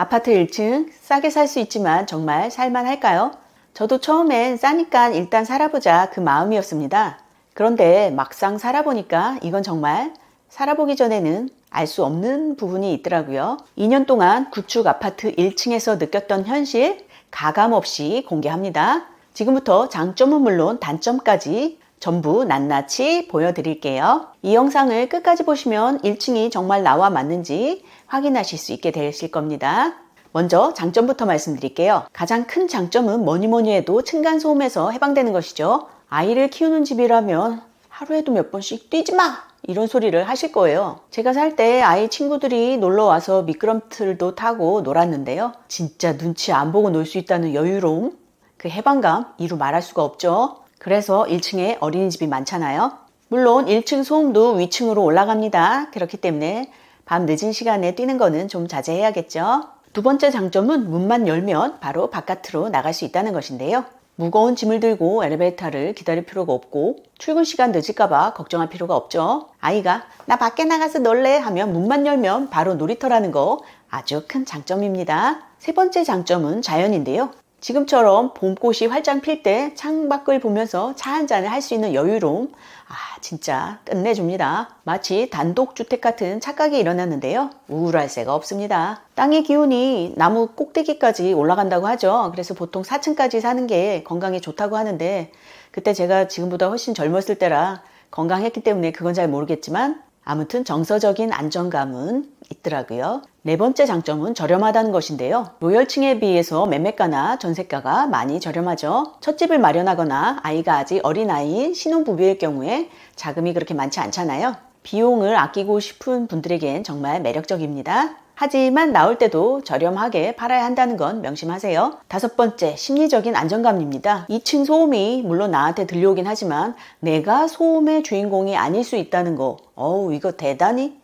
아파트 1층 싸게 살 수 있지만 정말 살만할까요? 저도 처음엔 싸니까 일단 살아보자 그 마음이었습니다. 그런데 막상 살아보니까 이건 정말 살아보기 전에는 알 수 없는 부분이 있더라고요. 2년 동안 구축 아파트 1층에서 느꼈던 현실 가감 없이 공개합니다. 지금부터 장점은 물론 단점까지 전부 낱낱이 보여드릴게요. 이 영상을 끝까지 보시면 1층이 정말 나와 맞는지 확인하실 수 있게 되실 겁니다. 먼저 장점부터 말씀드릴게요. 가장 큰 장점은 뭐니 뭐니 해도 층간소음에서 해방되는 것이죠. 아이를 키우는 집이라면 하루에도 몇 번씩 뛰지 마! 이런 소리를 하실 거예요. 제가 살 때 아이 친구들이 놀러 와서 미끄럼틀도 타고 놀았는데요. 진짜 눈치 안 보고 놀 수 있다는 여유로움, 그 해방감 이루 말할 수가 없죠. 그래서 1층에 어린이집이 많잖아요. 물론 1층 소음도 위층으로 올라갑니다. 그렇기 때문에 밤 늦은 시간에 뛰는 거는 좀 자제해야겠죠. 두 번째 장점은 문만 열면 바로 바깥으로 나갈 수 있다는 것인데요. 무거운 짐을 들고 엘리베이터를 기다릴 필요가 없고 출근 시간 늦을까봐 걱정할 필요가 없죠. 아이가 나 밖에 나가서 놀래 하면 문만 열면 바로 놀이터라는 거 아주 큰 장점입니다. 세 번째 장점은 자연인데요. 지금처럼 봄꽃이 활짝 필 때 창밖을 보면서 차 한 잔을 할 수 있는 여유로움, 아, 진짜 끝내줍니다. 마치 단독주택 같은 착각이 일어났는데요. 우울할 새가 없습니다. 땅의 기온이 나무 꼭대기까지 올라간다고 하죠. 그래서 보통 4층까지 사는 게 건강에 좋다고 하는데, 그때 제가 지금보다 훨씬 젊었을 때라 건강했기 때문에 그건 잘 모르겠지만, 아무튼 정서적인 안정감은 있더라고요. 네 번째 장점은 저렴하다는 것인데요. 로열층에 비해서 매매가나 전세가가 많이 저렴하죠. 첫 집을 마련하거나 아이가 아직 어린아이인 신혼부부일 경우에 자금이 그렇게 많지 않잖아요. 비용을 아끼고 싶은 분들에겐 정말 매력적입니다. 하지만 나올 때도 저렴하게 팔아야 한다는 건 명심하세요. 다섯 번째, 심리적인 안정감입니다. 2층 소음이 물론 나한테 들려오긴 하지만 내가 소음의 주인공이 아닐 수 있다는 거, 어우, 이거 대단히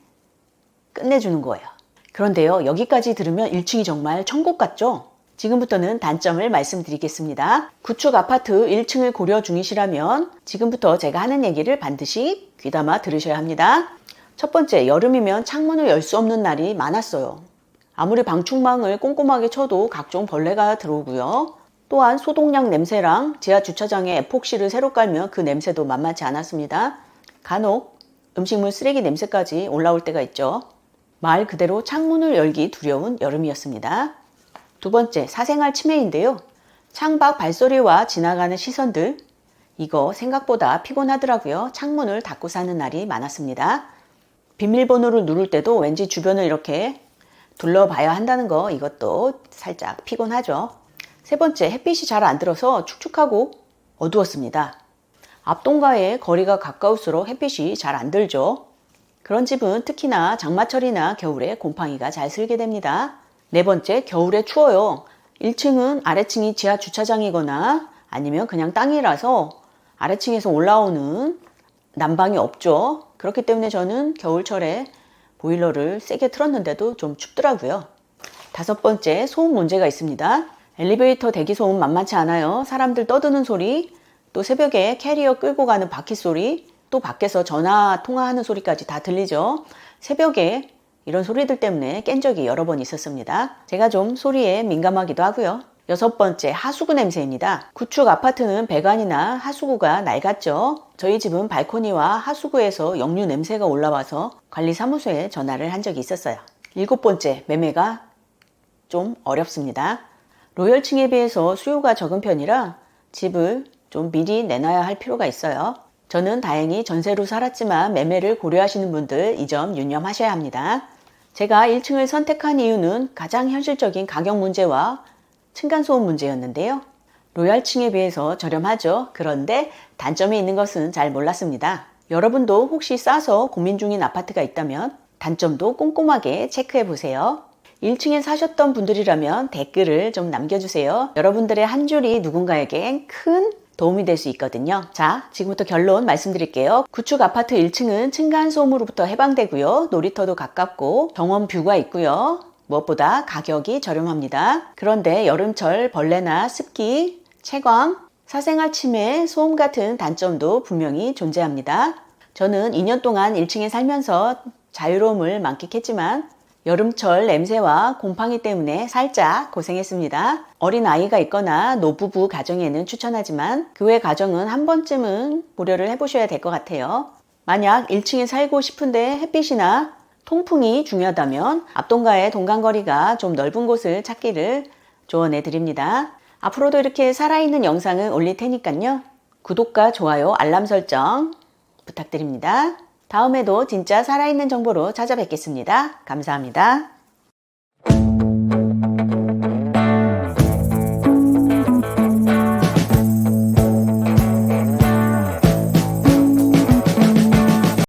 끝내주는 거예요. 그런데요, 여기까지 들으면 1층이 정말 천국 같죠? 지금부터는 단점을 말씀드리겠습니다. 구축 아파트 1층을 고려 중이시라면 지금부터 제가 하는 얘기를 반드시 귀담아 들으셔야 합니다. 첫 번째, 여름이면 창문을 열 수 없는 날이 많았어요. 아무리 방충망을 꼼꼼하게 쳐도 각종 벌레가 들어오고요. 또한 소독약 냄새랑 지하 주차장에 에폭시를 새로 깔면 그 냄새도 만만치 않았습니다. 간혹 음식물 쓰레기 냄새까지 올라올 때가 있죠. 말 그대로 창문을 열기 두려운 여름이었습니다. 두 번째, 사생활 침해인데요. 창밖 발소리와 지나가는 시선들, 이거 생각보다 피곤하더라고요. 창문을 닫고 사는 날이 많았습니다. 비밀번호를 누를 때도 왠지 주변을 이렇게 둘러봐야 한다는 거 이것도 살짝 피곤하죠. 세 번째, 햇빛이 잘 안 들어서 축축하고 어두웠습니다. 앞동과의 거리가 가까울수록 햇빛이 잘 안 들죠. 그런 집은 특히나 장마철이나 겨울에 곰팡이가 잘 슬게 됩니다. 네 번째, 겨울에 추워요. 1층은 아래층이 지하 주차장이거나 아니면 그냥 땅이라서 아래층에서 올라오는 난방이 없죠. 그렇기 때문에 저는 겨울철에 보일러를 세게 틀었는데도 좀 춥더라고요. 다섯 번째, 소음 문제가 있습니다. 엘리베이터 대기 소음 만만치 않아요. 사람들 떠드는 소리, 또 새벽에 캐리어 끌고 가는 바퀴 소리, 또 밖에서 전화 통화하는 소리까지 다 들리죠. 새벽에 이런 소리들 때문에 깬 적이 여러 번 있었습니다. 제가 좀 소리에 민감하기도 하고요. 여섯 번째, 하수구 냄새입니다. 구축 아파트는 배관이나 하수구가 낡았죠. 저희 집은 발코니와 하수구에서 역류 냄새가 올라와서 관리사무소에 전화를 한 적이 있었어요. 일곱 번째, 매매가 좀 어렵습니다. 로열층에 비해서 수요가 적은 편이라 집을 좀 미리 내놔야 할 필요가 있어요. 저는 다행히 전세로 살았지만 매매를 고려하시는 분들 이 점 유념하셔야 합니다. 제가 1층을 선택한 이유는 가장 현실적인 가격 문제와 층간소음 문제였는데요. 로얄층에 비해서 저렴하죠. 그런데 단점이 있는 것은 잘 몰랐습니다. 여러분도 혹시 싸서 고민 중인 아파트가 있다면 단점도 꼼꼼하게 체크해 보세요. 1층에 사셨던 분들이라면 댓글을 좀 남겨주세요. 여러분들의 한 줄이 누군가에게 큰 도움이 될 수 있거든요. 자, 지금부터 결론 말씀드릴게요. 구축 아파트 1층은 층간소음으로부터 해방되고요. 놀이터도 가깝고 정원 뷰가 있고요. 무엇보다 가격이 저렴합니다. 그런데 여름철 벌레나 습기, 채광, 사생활 침해, 소음 같은 단점도 분명히 존재합니다. 저는 2년 동안 1층에 살면서 자유로움을 만끽했지만 여름철 냄새와 곰팡이 때문에 살짝 고생했습니다. 어린 아이가 있거나 노부부 가정에는 추천하지만 그 외 가정은 한 번쯤은 고려를 해보셔야 될 것 같아요. 만약 1층에 살고 싶은데 햇빛이나 통풍이 중요하다면 앞동가의 동간거리가 좀 넓은 곳을 찾기를 조언해 드립니다. 앞으로도 이렇게 살아있는 영상을 올릴 테니까요. 구독과 좋아요, 알람 설정 부탁드립니다. 다음에도 진짜 살아있는 정보로 찾아뵙겠습니다. 감사합니다.